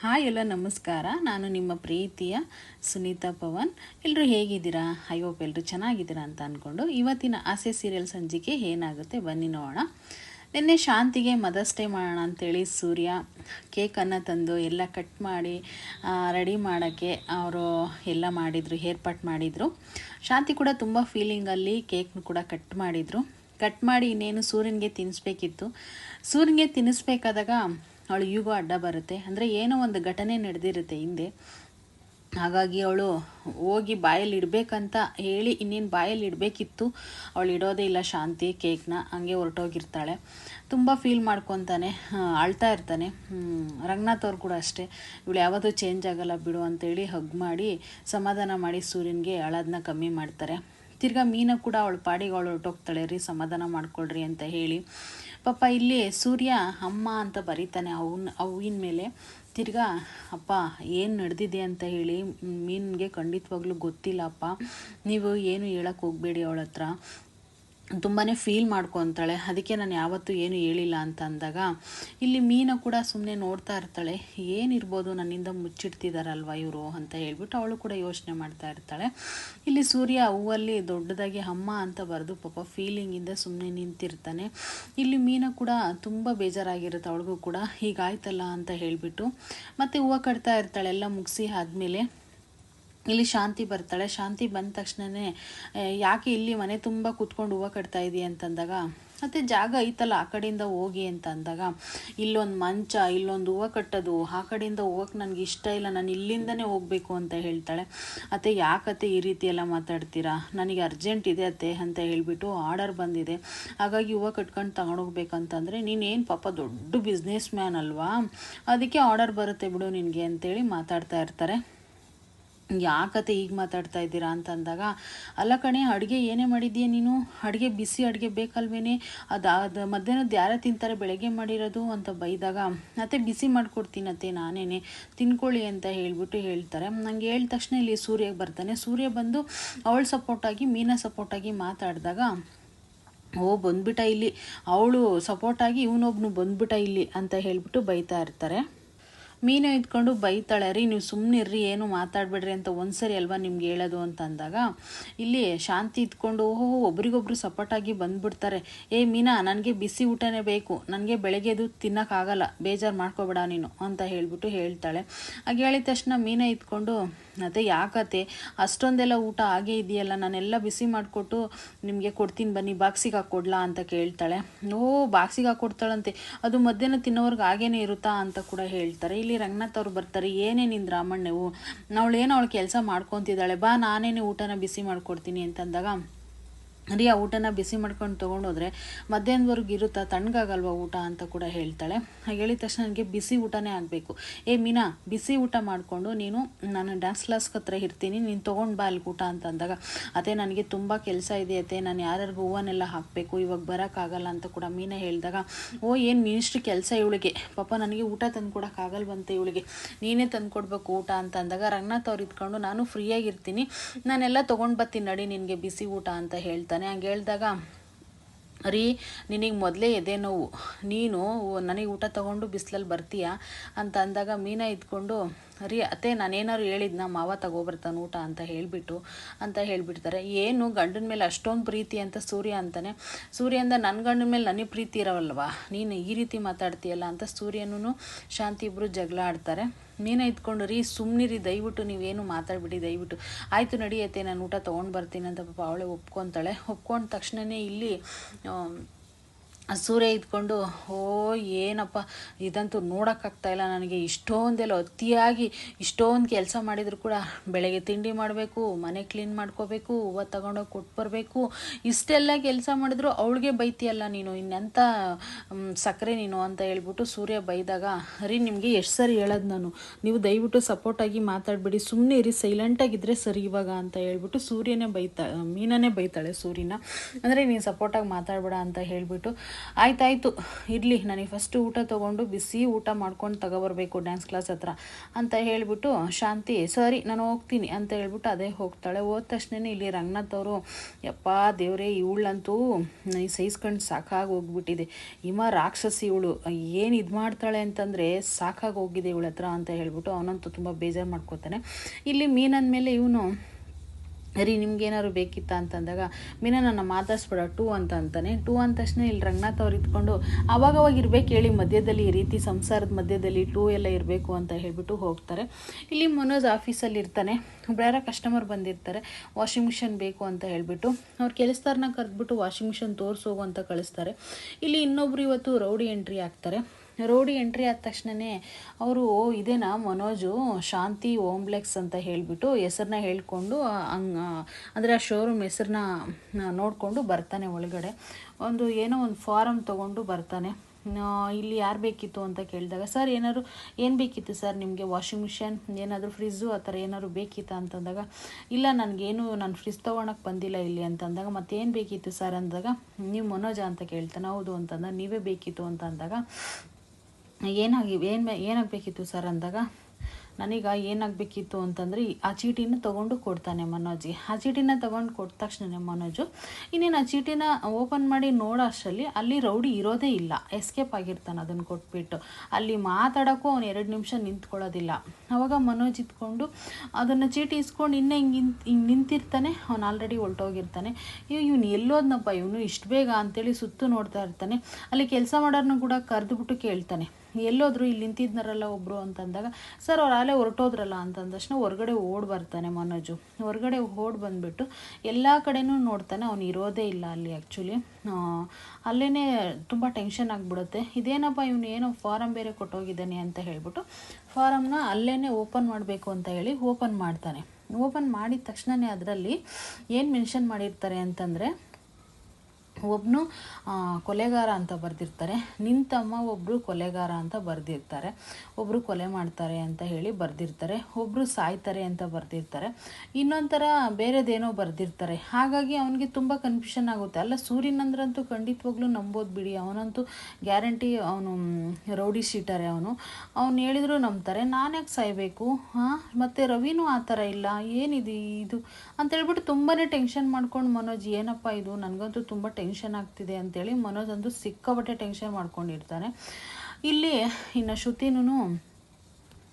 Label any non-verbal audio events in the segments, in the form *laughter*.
Hi ಎಲ್ಲ, ನಮಸ್ಕಾರ. ನಾನು ನಿಮ್ಮ ಪ್ರೀತಿಯ ಸುನೀತಾ ಪವನ್. ಎಲ್ಲರೂ ಹೇಗಿದ್ದೀರಾ? ಐ ಹೋಪ್ ಎಲ್ಲರೂ ಚೆನ್ನಾಗಿದ್ದೀರಾ ಅಂತ ಅಂದ್ಕೊಂಡು ಇವತ್ತಿನ ಆಸೆ ಸೀರಿಯಲ್ ಸಂಜಿಕೆ ಏನಾಗುತ್ತೆ ಬನ್ನಿ ನೋಡೋಣ. ನಿನ್ನೆ ಶಾಂತಿಗೆ ಮದರ್ಸ್ ಡೇ ಮಾಡೋಣ ಅಂತೇಳಿ ಸೂರ್ಯ ಕೇಕನ್ನು ತಂದು ಎಲ್ಲ ಕಟ್ ಮಾಡಿ ರೆಡಿ ಮಾಡೋಕ್ಕೆ ಅವರು ಎಲ್ಲ ಮಾಡಿದರು, ಏರ್ಪಾಟ್ ಮಾಡಿದರು. ಶಾಂತಿ ಕೂಡ ತುಂಬ ಫೀಲಿಂಗಲ್ಲಿ ಕೇಕ್ನು ಕೂಡ ಕಟ್ ಮಾಡಿದರು. ಕಟ್ ಮಾಡಿ ಇನ್ನೇನು ಸೂರ್ಯನಿಗೆ ತಿನ್ನಿಸ್ಬೇಕಿತ್ತು ಸೂರ್ಯನಿಗೆ ತಿನ್ನಿಸ್ಬೇಕಾದಾಗ ಅವಳು ಈಗೂ ಅಡ್ಡ ಬರುತ್ತೆ. ಅಂದರೆ ಏನೋ ಒಂದು ಘಟನೆ ನಡೆದಿರುತ್ತೆ ಹಿಂದೆ. ಹಾಗಾಗಿ ಅವಳು ಹೋಗಿ ಬಾಯಲ್ಲಿ ಇಡಬೇಕಂತ ಹೇಳಿ ಇನ್ನೇನು ಬಾಯಲ್ಲಿ ಇಡಬೇಕಿತ್ತು. ಅವಳು ಇಡೋದೇ ಇಲ್ಲ ಶಾಂತಿ, ಕೇಕ್ನ, ಹಂಗೆ ಹೊರಟೋಗಿರ್ತಾಳೆ. ತುಂಬ ಫೀಲ್ ಮಾಡ್ಕೊತಾನೆ ಅಳ್ತಾ ಇರ್ತಾನೆ. ರಂಗನಾಥ್ ಅವ್ರು ಕೂಡ ಅಷ್ಟೇ. ಇವಳು ಯಾವತ್ತೂ ಚೇಂಜ್ ಆಗಲ್ಲ ಬಿಡು ಅಂತೇಳಿ ಹಗ್ ಮಾಡಿ, ಸಮಾಧಾನ ಮಾಡಿ ಸೂರ್ಯನಿಗೆ ಅಳೋದನ್ನ ಕಮ್ಮಿ ಮಾಡ್ತಾರೆ. ತಿರ್ಗಾ ಮೀನ ಕೂಡ ಅವಳು ಪಾಡಿಗೆ ಅವಳು ಹೊರಟೋಗ್ತಾಳೆ ರೀ, ಸಮಾಧಾನ ಮಾಡ್ಕೊಳ್ರಿ ಅಂತ ಹೇಳಿ. ಪಾಪ ಇಲ್ಲಿ ಸೂರ್ಯ ಅಮ್ಮ ಅಂತ ಬರೀತಾನೆ, ಅವನ ಅವಿನ ಮೇಲೆ. ತಿರ್ಗಾ, ಅಪ್ಪ, ಏನು ನಡೆದಿದೆ ಅಂತ ಹೇಳಿ, ಮೀನಿಗೆ ಖಂಡಿತವಾಗ್ಲೂ ಗೊತ್ತಿಲ್ಲಪ್ಪ ನೀವು ಏನು ಹೇಳಕ್ಕೆ ಹೋಗಬೇಡಿ ಅವಳ ಹತ್ರ ತುಂಬಾ ಫೀಲ್ ಮಾಡ್ಕೊತಾಳೆ. ಅದಕ್ಕೆ ನಾನು ಯಾವತ್ತೂ ಏನು ಹೇಳಿಲ್ಲ ಅಂತ ಅಂದಾಗ, ಇಲ್ಲಿ ಮೀನ ಕೂಡ ಸುಮ್ಮನೆ ನೋಡ್ತಾ ಇರ್ತಾಳೆ. ಏನಿರ್ಬೋದು ನನ್ನಿಂದ ಮುಚ್ಚಿಡ್ತಿದಾರಲ್ವ ಇವರು ಅಂತ ಹೇಳ್ಬಿಟ್ಟು ಅವಳು ಕೂಡ ಯೋಚನೆ ಮಾಡ್ತಾ ಇರ್ತಾಳೆ. ಇಲ್ಲಿ ಸೂರ್ಯ ಹೂವಲ್ಲಿ ದೊಡ್ಡದಾಗಿ ಅಮ್ಮ ಅಂತ ಬರೆದು ಪಾಪ ಫೀಲಿಂಗಿಂದ ಸುಮ್ಮನೆ ನಿಂತಿರ್ತಾನೆ. ಇಲ್ಲಿ ಮೀನ ಕೂಡ ತುಂಬ ಬೇಜಾರಾಗಿರುತ್ತೆ ಅವಳಿಗೂ ಕೂಡ. ಹೀಗಾಯ್ತಲ್ಲ ಅಂತ ಹೇಳಿಬಿಟ್ಟು ಮತ್ತು ಹೂವು ಕಟ್ತಾ ಇರ್ತಾಳೆ. ಎಲ್ಲ ಮುಗಿಸಿ ಆದಮೇಲೆ ಇಲ್ಲಿ ಶಾಂತಿ ಬರ್ತಾಳೆ. ಶಾಂತಿ ಬಂದ ತಕ್ಷಣವೇ ಯಾಕೆ ಇಲ್ಲಿ ಮನೆ ತುಂಬ ಕೂತ್ಕೊಂಡು ಹೂವು ಕಟ್ತಾ ಇದೆಯಾ? ಅಂತಂದಾಗ, ಮತ್ತು ಜಾಗ ಐತಲ್ಲ ಆ ಕಡೆಯಿಂದ ಹೋಗಿ ಅಂತ ಅಂದಾಗ ಇಲ್ಲೊಂದು ಮಂಚ, ಇಲ್ಲೊಂದು ಹೂವು ಕಟ್ಟೋದು. ಆ ಕಡೆಯಿಂದ ಹೋಗಕ್ಕೆ ನನಗೆ ಇಷ್ಟ ಇಲ್ಲ. ನಾನು ಇಲ್ಲಿಂದನೇ ಹೋಗಬೇಕು ಅಂತ ಹೇಳ್ತಾಳೆ. ಅತ್ತೆ ಯಾಕತ್ತೆ ಈ ರೀತಿ ಎಲ್ಲ ಮಾತಾಡ್ತೀರಾ? ನನಗೆ ಅರ್ಜೆಂಟ್ ಇದೆ ಅತ್ತೆ ಅಂತ ಹೇಳಿಬಿಟ್ಟು ಆರ್ಡರ್ ಬಂದಿದೆ. ಹಾಗಾಗಿ ಹೂವು ಕಟ್ಕೊಂಡು ತಗೊಂಡೋಗ್ಬೇಕಂತಂದರೆ ನೀನೇನು ಪಾಪ ದೊಡ್ಡ ಬಿಸ್ನೆಸ್ ಮ್ಯಾನ್ ಅಲ್ವಾ? ಅದಕ್ಕೆ ಆರ್ಡರ್ ಬರುತ್ತೆ ಬಿಡು ನಿನಗೆ ಅಂತೇಳಿ ಮಾತಾಡ್ತಾ ಇರ್ತಾರೆ. ಯಾಕತೆ ಈಗ ಮಾತಾಡ್ತಾ ಇದ್ದೀರಾ ಅಂತ ಅಂದಾಗ, ಅಲ್ಲ ಕಣೆ, ಅಡುಗೆ ಏನೇ ಮಾಡಿದ್ದೀಯ ನೀನು? ಅಡುಗೆ ಬಿಸಿ ಅಡುಗೆ ಬೇಕಲ್ವೇನೆ? ಅದು ಅದು ಮಧ್ಯಾಹ್ನದ ಯಾರೇ ತಿಂತಾರೆ ಬೆಳಗ್ಗೆ ಮಾಡಿರೋದು? ಅಂತ ಬೈದಾಗ ಮತ್ತೆ ಬಿಸಿ ಮಾಡಿಕೊಡ್ತೀನತ್ತೆ ನಾನೇನೆ. ತಿನ್ಕೊಳ್ಳಿ ಅಂತ ಹೇಳಿಬಿಟ್ಟು ಹೇಳ್ತಾರೆ. ನಂಗೆ ಹೇಳಿದ ತಕ್ಷಣ ಇಲ್ಲಿ ಸೂರ್ಯಗೆ ಬರ್ತಾನೆ. ಸೂರ್ಯ ಬಂದು ಅವಳು ಸಪೋರ್ಟಾಗಿ ಮೀನಾ ಸಪೋರ್ಟಾಗಿ ಮಾತಾಡಿದಾಗ, ಓ, ಬಂದ್ಬಿಟ್ಟ ಇಲ್ಲಿ. ಅವಳು ಸಪೋರ್ಟಾಗಿ ಇವನೊಬ್ನು ಬಂದ್ಬಿಟ್ಟ ಇಲ್ಲಿ ಅಂತ ಹೇಳಿಬಿಟ್ಟು ಬೈತಾ ಇರ್ತಾರೆ. ಮೀನು ಇದ್ಕೊಂಡು ಬೈತಾಳೆ, ರೀ ನೀವು ಸುಮ್ಮನೆ ಇರ್ರಿ ಏನು ಮಾತಾಡಬೇಡ್ರಿ ಅಂತ ಒಂದ್ಸರಿ ಅಲ್ವಾ ನಿಮ್ಗೆ ಹೇಳೋದು ಅಂತ ಅಂದಾಗ ಇಲ್ಲಿ ಶಾಂತಿ ಇದ್ಕೊಂಡು ಓಹೋ, ಒಬ್ರಿಗೊಬ್ರು ಸಪೋರ್ಟಾಗಿ ಬಂದ್ಬಿಡ್ತಾರೆ. ಏ ಮೀನಾ, ನನಗೆ ಬಿಸಿ ಊಟನೇ ಬೇಕು, ನನಗೆ ಬೆಳಗ್ಗೆದು ತಿನ್ನೋಕ್ಕಾಗಲ್ಲ ಬೇಜಾರು ಮಾಡ್ಕೋಬೇಡ ನೀನು ಅಂತ ಹೇಳಿಬಿಟ್ಟು ಹೇಳ್ತಾಳೆ. ಹಾಗೆ ಹೇಳಿದ ತಕ್ಷಣ ಮೀನ ಇದ್ಕೊಂಡು, ಅದೇ ಯಾಕತ್ತೆ ಅಷ್ಟೊಂದೆಲ್ಲ ಊಟ ಹಾಗೆ ಇದೆಯಲ್ಲ, ನಾನೆಲ್ಲ ಬಿಸಿ ಮಾಡಿಕೊಟ್ಟು ನಿಮಗೆ ಕೊಡ್ತೀನಿ ಬನ್ನಿ, ಬಾಕ್ಸಿಗೆ ಹಾಕ್ಕೊಡ್ಲಾ ಅಂತ ಕೇಳ್ತಾಳೆ. ಓ, ಬಾಕ್ಸಿಗೆ ಹಾಕ್ಕೊಡ್ತಾಳಂತೆ ಅದು ಮಧ್ಯಾಹ್ನ ತಿನ್ನೋರ್ಗೆ ಹಾಗೇನೆ ಇರುತ್ತಾ ಅಂತ ಕೂಡ ಹೇಳ್ತಾರೆ. ಇಲ್ಲಿ ರಂಗನಾಥ್ ಅವ್ರು ಬರ್ತಾರೆ, ಏನೇ ನಿಂದು ರಾಮಣ್ಣವು. ಏನು ಅವಳು ಕೆಲಸ ಮಾಡ್ಕೊತಿದ್ದಾಳೆ, ಬಾ ನಾನೇನು ಊಟನ ಬಿಸಿ ಮಾಡ್ಕೊಡ್ತೀನಿ ಅಂತಂದಾಗ ರೀ, ಆ ಊಟನ ಬಿಸಿ ಮಾಡ್ಕೊಂಡು ತೊಗೊಂಡೋದ್ರೆ ಮಧ್ಯಾಹ್ನದವರೆಗೂ ಇರುತ್ತಾ? ತಣ್ಣಗಾಗಲ್ವ ಊಟ ಅಂತ ಕೂಡ ಹೇಳ್ತಾಳೆ. ಹಾಗೆ ಹೇಳಿದ ತಕ್ಷಣ ನನಗೆ ಬಿಸಿ ಊಟನೇ ಆಗಬೇಕು. ಏ, ಮೀನಾ, ಬಿಸಿ ಊಟ ಮಾಡಿಕೊಂಡು ನೀನು ನಾನು ಡ್ಯಾನ್ಸ್ ಕ್ಲಾಸ್ಗೆ ಹತ್ರ ಇರ್ತೀನಿ, ನೀನು ತೊಗೊಂಡು ಬಾ ಅಲ್ಲಿ ಊಟ ಅಂತ ಅಂದಾಗ ಅದೇ ನನಗೆ ತುಂಬ ಕೆಲಸ ಇದೆ ಅತ್ತೆ, ನಾನು ಯಾರ್ಯಾರಿಗೂ ಹೂವನ್ನೆಲ್ಲ ಹಾಕಬೇಕು, ಇವಾಗ ಬರೋಕ್ಕಾಗಲ್ಲ ಅಂತ ಕೂಡ ಮೀನಾ ಹೇಳಿದಾಗ, ಓ, ಏನು ಮಿನಿಸ್ಟ್ರಿ ಕೆಲಸ ಇವಳಿಗೆ? ಪಾಪ ನನಗೆ ಊಟ ತಂದು ಕೊಡೋಕ್ಕಾಗಲ್ವಂತೆ ಇವಳಿಗೆ. ನೀನೇ ತಂದು ಕೊಡಬೇಕು ಊಟ ಅಂತ ಅಂದಾಗ, ರಂಗನಾಥ್ ಅವ್ರು ಇದ್ಕೊಂಡು ನಾನು ಫ್ರೀಯಾಗಿರ್ತೀನಿ ನಾನೆಲ್ಲ ತೊಗೊಂಡು ಬರ್ತೀನಿ ನಡಿ ನಿನಗೆ ಬಿಸಿ ಊಟ ಅಂತ ಹೇಳ್ತಾನೆ. ಹಂಗೆ ಹೇಳಿದಾಗ, ರೀ, ನಿನಗೆ ಮೊದಲೇ ಎದೆ ನೋವು. ನೀನು ನನಗೆ ಊಟ ತಗೊಂಡು ಬಿಸಿಲಲ್ಲಿ ಬರ್ತೀಯಾ? ಅಂತ ಅಂದಾಗ ಮೀನ ಇದ್ಕೊಂಡು ರೀ, ಅತ್ತೆ, ನಾನೇನಾದ್ರು ಹೇಳಿದ್ನ? ಮಾವ ತಗೋಬರ್ತಾನೆ ಊಟ ಅಂತ ಹೇಳಿಬಿಟ್ಟು, ಅಂತ ಹೇಳಿಬಿಡ್ತಾರೆ. ಏನು, ಗಂಡನ ಮೇಲೆ ಅಷ್ಟೊಂದು ಪ್ರೀತಿ ಅಂತ ಸೂರ್ಯ ಅಂತಾನೆ. ಸೂರ್ಯ ಅಂದ ನನ್ನ ಗಂಡನ ಮೇಲೆ ನನಗೆ ಪ್ರೀತಿ ಇರೋವಲ್ವಾ ನೀನು ಈ ರೀತಿ ಮಾತಾಡ್ತೀಯಲ್ಲ ಅಂತ ಸೂರ್ಯನೂ ಶಾಂತಿ ಇಬ್ಬರು ಜಗಳ ಆಡ್ತಾರೆ. ನೀನೇ ಇದ್ಕೊಂಡು ರೀ ಸುಮ್ಮನಿರಿ ದಯವಿಟ್ಟು ನೀವೇನು ಮಾತಾಡ್ಬಿಡಿ, ದಯವಿಟ್ಟು. ಆಯಿತು ನಡಿಯತ್ತೆ ನಾನು ಊಟ ತೊಗೊಂಡು ಬರ್ತೀನಿ ಅಂತ ಪಾಪ ಅವಳೆ ಒಪ್ಕೊತಾಳೆ. ಒಪ್ಕೊಂಡ ತಕ್ಷಣವೇ ಇಲ್ಲಿ ಸೂರ್ಯ ಇದ್ಕೊಂಡು, ಓ, ಏನಪ್ಪ, ಇದಂತೂ ನೋಡೋಕ್ಕಾಗ್ತಾ ಇಲ್ಲ ನನಗೆ. ಇಷ್ಟೊಂದೆಲ್ಲ ಅತಿಯಾಗಿ ಇಷ್ಟೊಂದು ಕೆಲಸ ಮಾಡಿದ್ರು ಕೂಡ ಬೆಳಗ್ಗೆ ತಿಂಡಿ ಮಾಡಬೇಕು, ಮನೆ ಕ್ಲೀನ್ ಮಾಡ್ಕೋಬೇಕು ಹೂವು ತಗೊಂಡೋಗಿ ಕೊಟ್ಟು ಬರಬೇಕು. ಇಷ್ಟೆಲ್ಲ ಕೆಲಸ ಮಾಡಿದ್ರು ಅವಳಿಗೆ ಬೈತಿಯಲ್ಲ ನೀನು. ಇನ್ನೆಂಥ ಸಕ್ಕರೆ ನೀನು ಅಂತ ಹೇಳ್ಬಿಟ್ಟು ಸೂರ್ಯ ಬೈದಾಗ, ಅರಿ, ನಿಮಗೆ ಎಷ್ಟು ಸರಿ ಹೇಳೋದು ನಾನು. ನೀವು ದಯವಿಟ್ಟು ಸಪೋರ್ಟಾಗಿ ಮಾತಾಡಬೇಡಿ. ಸುಮ್ಮನೆ ಇರಿ ಸೈಲೆಂಟಾಗಿದ್ದರೆ ಸರಿ ಇವಾಗ ಅಂತ ಹೇಳ್ಬಿಟ್ಟು ಸೂರ್ಯನೇ ಬೈತಾ, ಮೀನನೇ ಬೈತಾಳೆ ಸೂರ್ಯನ. ಅಂದರೆ ನೀನು ಸಪೋರ್ಟಾಗಿ ಮಾತಾಡಬೇಡ ಅಂತ ಹೇಳಿಬಿಟ್ಟು ಆಯ್ತಾಯ್ತು, ಇರಲಿ, ನನಗೆ ಫಸ್ಟ್ ಊಟ ತೊಗೊಂಡು ಬಿಸಿ ಊಟ ಮಾಡ್ಕೊಂಡು ತಗೋಬರ್ಬೇಕು ಡ್ಯಾನ್ಸ್ ಕ್ಲಾಸ್ ಹತ್ರ ಅಂತ ಹೇಳಿಬಿಟ್ಟು, ಶಾಂತಿ, ಸರಿ, ನಾನು ಹೋಗ್ತೀನಿ ಅಂತ ಹೇಳ್ಬಿಟ್ಟು ಅದೇ ಹೋಗ್ತಾಳೆ. ಹೋದ ತಕ್ಷಣ ಇಲ್ಲಿ ರಂಗನಾಥ್ ಅವರು, ಯಪ್ಪ, ದೇವರೇ, ಇವಳಂತೂ ಸಹಿಸ್ಕೊಂಡು ಸಾಕಾಗಿ ಹೋಗ್ಬಿಟ್ಟಿದೆ. ಹಿಮ ರಾಕ್ಷಸಿ ಇವಳು. ಏನು ಇದು ಮಾಡ್ತಾಳೆ ಅಂತಂದರೆ ಸಾಕಾಗಿ ಹೋಗಿದೆ ಇವಳ ಹತ್ರ ಅಂತ ಹೇಳ್ಬಿಟ್ಟು ಅವನಂತೂ ತುಂಬ ಬೇಜಾರು ಮಾಡ್ಕೋತಾನೆ. ಇಲ್ಲಿ ಮೀನಂದ ಮೇಲೆ ಇವನು ರೀ ನಿಮ್ಗೇನಾದ್ರು ಬೇಕಿತ್ತ ಅಂತಂದಾಗ, ಮೀನಾ ನನ್ನ ಮಾತಾಡ್ಸ್ಬೇಡ, ಟೂ ಅಂತ ಅಂತಾನೆ. ಟೂ ಅಂದ ತಕ್ಷಣ ಇಲ್ಲಿ ರಂಗನಾಥ್ ಅವ್ರು ಇದ್ಕೊಂಡು ಅವಾಗ ಇರ್ಬೇಕು ಹೇಳಿ, ಮಧ್ಯದಲ್ಲಿ ಈ ರೀತಿ ಸಂಸಾರದ ಮಧ್ಯದಲ್ಲಿ ಟೂ ಎಲ್ಲ ಇರಬೇಕು ಅಂತ ಹೇಳ್ಬಿಟ್ಟು ಹೋಗ್ತಾರೆ. ಇಲ್ಲಿ ಮನೋಜ್ ಆಫೀಸಲ್ಲಿ ಇರ್ತಾನೆ. ಬೇರೆ ಕಸ್ಟಮರ್ ಬಂದಿರ್ತಾರೆ. ವಾಷಿಂಗ್ ಮಿಷನ್ ಬೇಕು ಅಂತ ಹೇಳ್ಬಿಟ್ಟು. ಅವ್ರು ಕೆಲಸದಾರನ್ನ ಕರೆದ್ಬಿಟ್ಟು ವಾಷಿಂಗ್ ಮಿಷನ್ ತೋರಿಸೋಗು ಅಂತ ಕಳಿಸ್ತಾರೆ. ಇಲ್ಲಿ ಇನ್ನೊಬ್ರು ಇವತ್ತು ರೌಡಿ ಎಂಟ್ರಿ ಆಗ್ತಾರೆ ರೋಡಿ ಎಂಟ್ರಿ ಆದ ತಕ್ಷಣವೇ ಅವರು ಇದೇನಾ ಮನೋಜು? ಶಾಂತಿ ಓಂಬ್ಲೆಕ್ಸ್ ಅಂತ ಹೇಳಿಬಿಟ್ಟು ಹೆಸರನ್ನ ಹೇಳಿಕೊಂಡು ಹಂಗ ಅಂದರೆ ಆ ಶೋರೂಮ್ ಹೆಸರನ್ನ ನೋಡಿಕೊಂಡು ಬರ್ತಾನೆ ಒಳಗಡೆ. ಒಂದು ಏನೋ ಒಂದು ಫಾರಮ್ ತೊಗೊಂಡು ಬರ್ತಾನೆ. ಇಲ್ಲಿ ಯಾರು ಬೇಕಿತ್ತು ಅಂತ ಕೇಳಿದಾಗ, ಸರ್, ಏನಾದ್ರು, ಏನು ಬೇಕಿತ್ತು ಸರ್ ನಿಮಗೆ? ವಾಷಿಂಗ್ ಮಿಷನ್, ಏನಾದರೂ ಫ್ರಿಜ್ಜು, ಆ ಥರ ಏನಾದ್ರು ಬೇಕಿತ್ತು? ಅಂತಂದಾಗ, ಇಲ್ಲ, ನನಗೇನು, ನಾನು ಫ್ರಿಜ್ ತೊಗೊಳಕ್ಕೆ ಬಂದಿಲ್ಲ ಇಲ್ಲಿ, ಅಂತಂದಾಗ, ಮತ್ತೇನು ಬೇಕಿತ್ತು ಸರ್? ಅಂದಾಗ, ನೀವು ಮನೋಜ ಅಂತ ಕೇಳ್ತಾನೆ, ಹೌದು ಅಂತಂದಾಗ ನೀವೇ ಬೇಕಿತ್ತು, ಅಂತ ಅಂದಾಗ ಏನಾಗಿ, ಏನು ಏನಾಗಬೇಕಿತ್ತು ಸರ್ ಅಂದಾಗ, ನನಗ ಏನಾಗಬೇಕಿತ್ತು ಅಂತಂದರೆ ಆ ಚೀಟಿನ ತೊಗೊಂಡು ಕೊಡ್ತಾನೆ ಮನೋಜಿಗೆ. ಆ ಚೀಟಿನ ತೊಗೊಂಡು ಕೊಟ್ಟ ತಕ್ಷಣ ಮನೋಜು, ಇನ್ನೇನು ಆ ಚೀಟಿನ ಓಪನ್ ಮಾಡಿ ನೋಡೋ ಅಷ್ಟರಲ್ಲಿ ಅಲ್ಲಿ ರೌಡಿ ಇರೋದೇ ಇಲ್ಲ. ಎಸ್ಕೇಪ್ ಆಗಿರ್ತಾನೆ ಅದನ್ನು ಕೊಟ್ಬಿಟ್ಟು. ಅಲ್ಲಿ ಮಾತಾಡೋಕ್ಕೂ ಅವ್ನು ಎರಡು ನಿಮಿಷ ನಿಂತ್ಕೊಳ್ಳೋದಿಲ್ಲ. ಅವಾಗ ಮನೋಜ್ ಇದ್ಕೊಂಡು ಅದನ್ನು ಚೀಟಿ ಇಸ್ಕೊಂಡು ಇನ್ನೇ ಹಿಂಗೆ ಹಿಂಗೆ ನಿಂತಿರ್ತಾನೆ. ಅವ್ನು ಆಲ್ರೆಡಿ ಹೊಲ್ಟೋಗಿರ್ತಾನೆ ಇವ್ ಇವ್ನು ಎಲ್ಲೋದ್ನಪ್ಪ, ಇವನು ಇಷ್ಟು ಬೇಗ ಅಂತೇಳಿ ಸುತ್ತು ನೋಡ್ತಾ ಇರ್ತಾನೆ. ಅಲ್ಲಿ ಕೆಲಸ ಮಾಡೋರ್ನ ಕೂಡ ಕರೆದುಬಿಟ್ಟು ಕೇಳ್ತಾನೆ. ಎಲ್ಲೋದ್ರು ಇಲ್ಲಿ ನಿಂತಿದ್ನರಲ್ಲ ಒಬ್ಬರು ಅಂತಂದಾಗ, ಸರ್, ಅವ್ರು ಅಲ್ಲೇ ಹೊರಟೋದ್ರಲ್ಲ ಅಂತಂದ ತಕ್ಷಣ ಹೊರಗಡೆ ಓಡ್ ಬರ್ತಾನೆ ಮನೋಜು. ಹೊರಗಡೆ ಓಡ್ ಬಂದ್ಬಿಟ್ಟು ಎಲ್ಲ ಕಡೆನೂ ನೋಡ್ತಾನೆ, ಅವ್ನು ಇರೋದೇ ಇಲ್ಲ ಅಲ್ಲಿ ಆ್ಯಕ್ಚುಲಿ ಅಲ್ಲೇ ತುಂಬ ಟೆನ್ಷನ್ ಆಗಿಬಿಡುತ್ತೆ. ಇದೇನಪ್ಪ ಇವನು ಏನೋ ಫಾರಮ್ ಬೇರೆ ಕೊಟ್ಟೋಗಿದ್ದಾನೆ ಅಂತ ಹೇಳ್ಬಿಟ್ಟು ಫಾರಮ್ನ ಅಲ್ಲೇ ಓಪನ್ ಮಾಡಬೇಕು ಅಂತ ಹೇಳಿ ಓಪನ್ ಮಾಡ್ತಾನೆ. ಓಪನ್ ಮಾಡಿದ ತಕ್ಷಣವೇ ಅದರಲ್ಲಿ ಏನು ಮೆನ್ಷನ್ ಮಾಡಿರ್ತಾರೆ ಅಂತಂದರೆ ಒಬ್ಬನು ಕೊಲೆಗಾರ ಅಂತ ಬರೆದಿರ್ತಾರೆ. ನಿಂತಮ್ಮ ಒಬ್ಬರು ಕೊಲೆಗಾರ ಅಂತ ಬರೆದಿರ್ತಾರೆ. ಒಬ್ಬರು ಕೊಲೆ ಮಾಡ್ತಾರೆ ಅಂತ ಹೇಳಿ ಬರೆದಿರ್ತಾರೆ. ಒಬ್ಬರು ಸಾಯ್ತಾರೆ ಅಂತ ಬರೆದಿರ್ತಾರೆ. ಇನ್ನೊಂಥರ ಬೇರೆದೇನೋ ಬರೆದಿರ್ತಾರೆ. ಹಾಗಾಗಿ ಅವನಿಗೆ ತುಂಬ ಕನ್ಫ್ಯೂಷನ್ ಆಗುತ್ತೆ. ಅಲ್ಲ, ಸೂರ್ಯನಂದ್ರಂತೂ ಖಂಡಿತವಾಗ್ಲೂ ನಂಬೋದು ಬಿಡಿ. ಅವನಂತೂ ಗ್ಯಾರಂಟಿ ಅವನು ರೌಡಿ ಶೀಟರೆ ಅವನು. ಅವ್ನು ಹೇಳಿದ್ರು ನಂಬ್ತಾರೆ. ನಾನು ಯಾಕೆ ಸಾಯಬೇಕು? ಹಾಂ? ಮತ್ತು ರವಿನೂ ಆ ಥರ ಇಲ್ಲ. ಏನಿದು ಇದು? ಅಂತ ಹೇಳ್ಬಿಟ್ಟು ತುಂಬಾ ಟೆನ್ಷನ್ ಮಾಡ್ಕೊಂಡು ಮನೋಜ್, ಏನಪ್ಪ ಇದು? ನನಗಂತೂ ತುಂಬ ಟೆನ್ಷನ್ ಆಗ್ತಿದೆ ಅಂತೇಳಿ ಮನೋಜ್ ಸಿಕ್ಕಾಬಟ್ಟೆ ಟೆನ್ಷನ್ ಮಾಡ್ಕೊಂಡಿರ್ತಾನೆ. ಇಲ್ಲಿ ಇನ್ನು ಶ್ರುತಿನೂ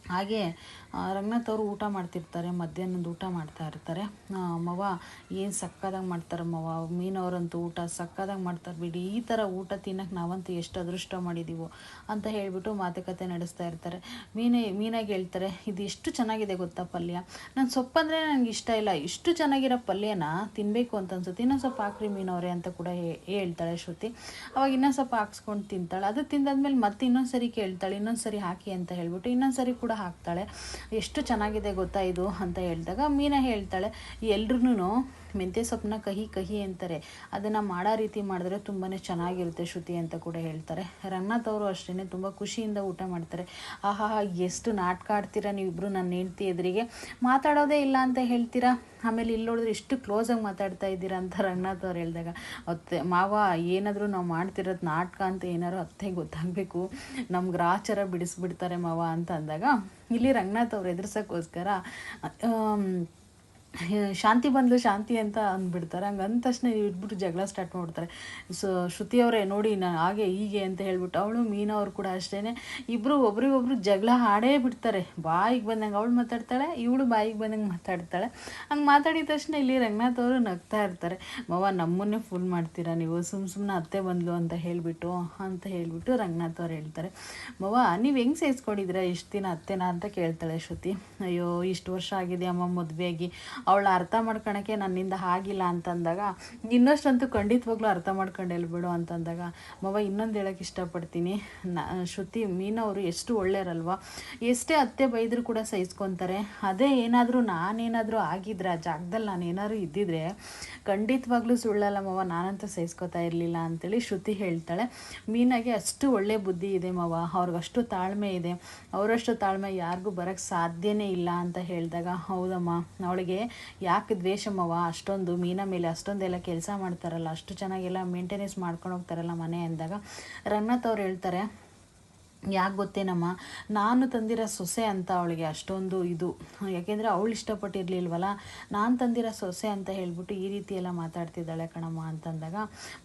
ಹಾಗೆ ರಂಗನಾಥ್ ಅವರು ಊಟ ಮಾಡ್ತಿರ್ತಾರೆ, ಮಧ್ಯಾಹ್ನದ ಊಟ ಮಾಡ್ತಾ ಇರ್ತಾರೆ. ಮವ ಏನು ಸಕ್ಕದಾಗಿ ಮಾಡ್ತಾರೆ ಮವ? ಮೀನವರಂತೂ ಊಟ ಸಕ್ಕದಾಗಿ ಮಾಡ್ತಾರೆ ಬಿಡಿ. ಈ ಥರ ಊಟ ತಿನ್ನಕ್ಕೆ ನಾವಂತೂ ಎಷ್ಟು ಅದೃಷ್ಟ ಮಾಡಿದ್ದೀವೋ ಅಂತ ಹೇಳಿಬಿಟ್ಟು ಮಾತುಕತೆ ನಡೆಸ್ತಾ ಇರ್ತಾರೆ. ಮೀನೇ, ಮೀನಾಗಿ ಹೇಳ್ತಾರೆ, ಇದು ಎಷ್ಟು ಚೆನ್ನಾಗಿದೆ ಗೊತ್ತಾ ಪಲ್ಯ? ನಾನು ಸೊಪ್ಪಂದರೆ ನನಗೆ ಇಷ್ಟ ಇಲ್ಲ. ಇಷ್ಟು ಚೆನ್ನಾಗಿರೋ ಪಲ್ಯನ ತಿನ್ನಬೇಕು ಅಂತ ಅನ್ಸುತ್ತೆ. ಇನ್ನೊಂದು ಸ್ವಲ್ಪ ಹಾಕ್ರಿ ಮೀನವರೇ ಅಂತ ಕೂಡ ಹೇಳ್ತಾಳೆ ಶ್ರುತಿ. ಅವಾಗ ಇನ್ನೊಂದು ಸ್ವಲ್ಪ ಹಾಕ್ಸ್ಕೊಂಡು ತಿಂತಾಳೆ. ಅದು ತಿಂದಾದ್ಮೇಲೆ ಮತ್ತೆ ಇನ್ನೊಂದು ಸರಿ ಕೇಳ್ತಾಳೆ ಇನ್ನೊಂದು ಸರಿ ಹಾಕಿ ಅಂತ ಹೇಳ್ಬಿಟ್ಟು ಇನ್ನೊಂದು ಸರಿ ಕೂಡ ಹಾಕ್ತಾಳೆ. ಎಷ್ಟು ಚೆನ್ನಾಗಿದೆ ಗೊತ್ತಾ ಇದು ಅಂತ ಹೇಳಿದಾಗ ಮೀನಾ ಹೇಳ್ತಾಳೆ ಎಲ್ರೂ ಮೆಂತ್ಯ ಸೊಪ್ಪನ್ನ ಕಹಿ ಕಹಿ ಅಂತಾರೆ. ಅದನ್ನು ಮಾಡೋ ರೀತಿ ಮಾಡಿದ್ರೆ ತುಂಬಾ ಚೆನ್ನಾಗಿರುತ್ತೆ ಶ್ರುತಿ ಅಂತ ಕೂಡ ಹೇಳ್ತಾರೆ. ರಂಗನಾಥ್ ಅವರು ಅಷ್ಟೇ ತುಂಬ ಖುಷಿಯಿಂದ ಊಟ ಮಾಡ್ತಾರೆ. ಆಹಾ, ಎಷ್ಟು ನಾಟಕ ಆಡ್ತೀರಾ ನೀವಿಬ್ಬರು ನನ್ನ ಹೆಂಡ್ತಿ ಎದುರಿಗೆ. ಮಾತಾಡೋದೇ ಇಲ್ಲ ಅಂತ ಹೇಳ್ತೀರಾ? ಆಮೇಲೆ ಇಲ್ಲಿ ನೋಡಿದ್ರೆ ಎಷ್ಟು ಕ್ಲೋಸಾಗಿ ಮಾತಾಡ್ತಾ ಇದ್ದೀರಾ ಅಂತ ರಂಗನಾಥ್ ಅವ್ರು ಹೇಳಿದಾಗ, ಅತ್ತೆ, ಮಾವ, ಏನಾದರೂ ನಾವು ಮಾಡ್ತಿರೋದು ನಾಟಕ ಅಂತ ಏನಾದ್ರು ಅತ್ತೆ ಗೊತ್ತಾಗಬೇಕು. ನಮ್ಗೆ ಗ್ರಾಚಾರ ಬಿಡಿಸ್ಬಿಡ್ತಾರೆ ಮಾವ ಅಂತ ಅಂದಾಗ, ಇಲ್ಲಿ ರಂಗನಾಥ್ ಅವ್ರು ಎದುರ್ಸೋಕ್ಕೋಸ್ಕರ *laughs* ಶಾಂತಿ ಬಂದು ಶಾಂತಿ ಅಂತ ಅಂದ್ಬಿಡ್ತಾರೆ. ಹಂಗೆ ಅಂದ ತಕ್ಷಣ ಇಟ್ಬಿಟ್ಟು ಜಗಳ ಸ್ಟಾರ್ಟ್ ಮಾಡ್ತಾರೆ ಸೊ ಶ್ರುತಿ ಅವರೇ, ನೋಡಿ ನಾನು ಹಾಗೆ ಹೀಗೆ ಅಂತ ಹೇಳ್ಬಿಟ್ಟು ಅವಳು, ಮೀನಾ ಅವರು ಕೂಡ ಅಷ್ಟೇ ಇಬ್ಬರು ಒಬ್ರಿಗೊಬ್ರು ಜಗಳ ಹಾಡೇ ಬಿಡ್ತಾರೆ. ಬಾಯಿಗೆ ಬಂದಂಗೆ ಅವಳು ಮಾತಾಡ್ತಾಳೆ, ಇವಳು ಬಾಯಿಗೆ ಬಂದಂಗೆ ಮಾತಾಡ್ತಾಳೆ. ಹಂಗೆ ಮಾತಾಡಿದ ತಕ್ಷಣ ಇಲ್ಲಿ ರಂಗನಾಥ್ ಅವರು ನಗ್ತಾ ಇರ್ತಾರೆ. ಮವ ನಮ್ಮನ್ನೇ ಫುಲ್ ಮಾಡ್ತೀರಾ ನೀವು? ಸುಮ್ಮ ಸುಮ್ಮನೆ ಅತ್ತೆ ಬಂದ್ಲು ಅಂತ ಹೇಳಿಬಿಟ್ಟು ಅಂತ ಹೇಳಿಬಿಟ್ಟು ರಂಗನಾಥ್ ಅವ್ರು ಹೇಳ್ತಾರೆ. ಮವ ನೀವು ಹೆಂಗೆ ಸೇರಿಸ್ಕೊಂಡಿದ್ದೀರಾ ಇಷ್ಟು ದಿನ ಅತ್ತೆನಾ? ಅಂತ ಕೇಳ್ತಾಳೆ ಶ್ರುತಿ. ಅಯ್ಯೋ, ಇಷ್ಟು ವರ್ಷ ಆಗಿದೆ ಅಮ್ಮ ಮದುವೆಯಾಗಿ. ಅವಳ ಅರ್ಥ ಮಾಡ್ಕೊಳಕ್ಕೆ ನನ್ನಿಂದ ಆಗಿಲ್ಲ ಅಂತಂದಾಗ ಇನ್ನಷ್ಟಂತೂ ಖಂಡಿತವಾಗ್ಲೂ ಅರ್ಥ ಮಾಡ್ಕೊಂಡೆಲ್ ಬಿಡು ಅಂತಂದಾಗ, ಮವ, ಇನ್ನೊಂದು ಹೇಳಕ್ಕೆ ಇಷ್ಟಪಡ್ತೀನಿ. ನ, ಶ್ರುತಿ ಮೀನವರು ಎಷ್ಟು ಒಳ್ಳೆಯರಲ್ವ? ಎಷ್ಟೇ ಅತ್ತೆ ಬೈದರೂ ಕೂಡ ಸಹಿಸ್ಕೊತಾರೆ. ಅದೇ ಏನಾದರೂ ನಾನೇನಾದರೂ ಆಗಿದ್ರೆ, ಆ ಜಾಗದಲ್ಲಿ ನಾನು ಏನಾದರೂ ಇದ್ದಿದ್ರೆ ಖಂಡಿತವಾಗ್ಲೂ ಸುಳ್ಳಲ್ಲ ಮವ, ನಾನಂತೂ ಸಹಿಸ್ಕೊತಾ ಇರಲಿಲ್ಲ ಅಂತೇಳಿ ಶ್ರುತಿ ಹೇಳ್ತಾಳೆ. ಮೀನಾಗೆ ಅಷ್ಟು ಒಳ್ಳೆ ಬುದ್ಧಿ ಇದೆ ಮವ. ಅವ್ರಿಗಷ್ಟು ತಾಳ್ಮೆ ಇದೆ. ಅವರಷ್ಟು ತಾಳ್ಮೆ ಯಾರಿಗೂ ಬರೋಕ್ಕೆ ಸಾಧ್ಯನೇ ಇಲ್ಲ ಅಂತ ಹೇಳಿದಾಗ, ಹೌದಮ್ಮ, ಅವಳಿಗೆ ಯಾಕೆ ದ್ವೇಷಮ್ಮವ ಅಷ್ಟೊಂದು ಮೀನ ಮೇಲೆ ಅಷ್ಟೊಂದೆಲ್ಲ ಕೆಲಸ ಮಾಡ್ತಾರಲ್ಲ, ಅಷ್ಟು ಚೆನ್ನಾಗೆಲ್ಲ ಮೇಂಟೆನೆನ್ಸ್ ಮಾಡ್ಕೊಂಡು ಹೋಗ್ತಾರಲ್ಲ ಮನೆ ಅಂದಾಗ ರಂಗನಾಥ್ ಅವ್ರು ಹೇಳ್ತಾರೆ ಯಾಕೆ ಗೊತ್ತೇನಮ್ಮ? ನಾನು ತಂದಿರೋ ಸೊಸೆ ಅಂತ ಅವಳಿಗೆ ಅಷ್ಟೊಂದು ಇದು. ಯಾಕೆಂದರೆ ಅವಳು ಇಷ್ಟಪಟ್ಟಿರಲಿಲ್ವಲ್ಲ? ನಾನು ತಂದಿರೋ ಸೊಸೆ ಅಂತ ಹೇಳಿಬಿಟ್ಟು ಈ ರೀತಿ ಎಲ್ಲ ಮಾತಾಡ್ತಿದ್ದಾಳೆ ಕಣಮ್ಮ ಅಂತಂದಾಗ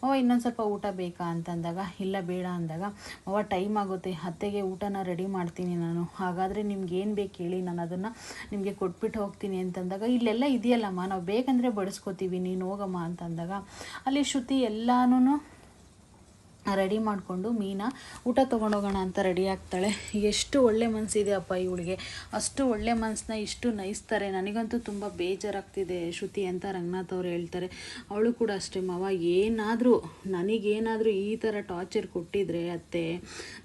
ಅವ ಇನ್ನೊಂದು ಸ್ವಲ್ಪ ಊಟ ಬೇಕಾ? ಅಂತಂದಾಗ, ಇಲ್ಲ, ಬೇಡ, ಅಂದಾಗ ಅವ ಟೈಮ್ ಆಗುತ್ತೆ. ಅತ್ತೆಗೆ ಊಟನ ರೆಡಿ ಮಾಡ್ತೀನಿ ನಾನು. ಹಾಗಾದರೆ ನಿಮ್ಗೆ ಏನು ಬೇಕು ಹೇಳಿ. ನಾನು ಅದನ್ನು ನಿಮಗೆ ಕೊಟ್ಬಿಟ್ಟು ಹೋಗ್ತೀನಿ, ಅಂತಂದಾಗ, ಇಲ್ಲೆಲ್ಲ ಇದೆಯಲ್ಲಮ್ಮ. ನಾವು ಬೇಕಂದರೆ ಬಡಿಸ್ಕೋತೀವಿ. ನೀನು ಹೋಗಮ್ಮ, ಅಂತಂದಾಗ, ಅಲ್ಲಿ ಶ್ರುತಿ ಎಲ್ಲಾನು ರೆಡಿ ಮಾಡಿಕೊಂಡು ಮೀನಾ ಊಟ ತೊಗೊಂಡೋಗೋಣ ಅಂತ ರೆಡಿ ಆಗ್ತಾಳೆ. ಎಷ್ಟು ಒಳ್ಳೆ ಮನಸ್ಸಿದೆ ಅಪ್ಪ ಇವಳಿಗೆ. ಅಷ್ಟು ಒಳ್ಳೆ ಮನಸ್ಸನ್ನ ಇಷ್ಟು ನಯಿಸ್ತಾರೆ. ನನಗಂತೂ ತುಂಬ ಬೇಜಾರಾಗ್ತಿದೆ ಶ್ರುತಿ ಅಂತ ರಂಗನಾಥ್ ಅವರು ಹೇಳ್ತಾರೆ. ಅವಳು ಕೂಡ ಅಷ್ಟೇ, ಮಾವ, ಏನಾದರೂ, ನನಗೇನಾದರೂ ಈ ಥರ ಟಾರ್ಚರ್ ಕೊಟ್ಟಿದ್ರೆ ಅತ್ತೆ,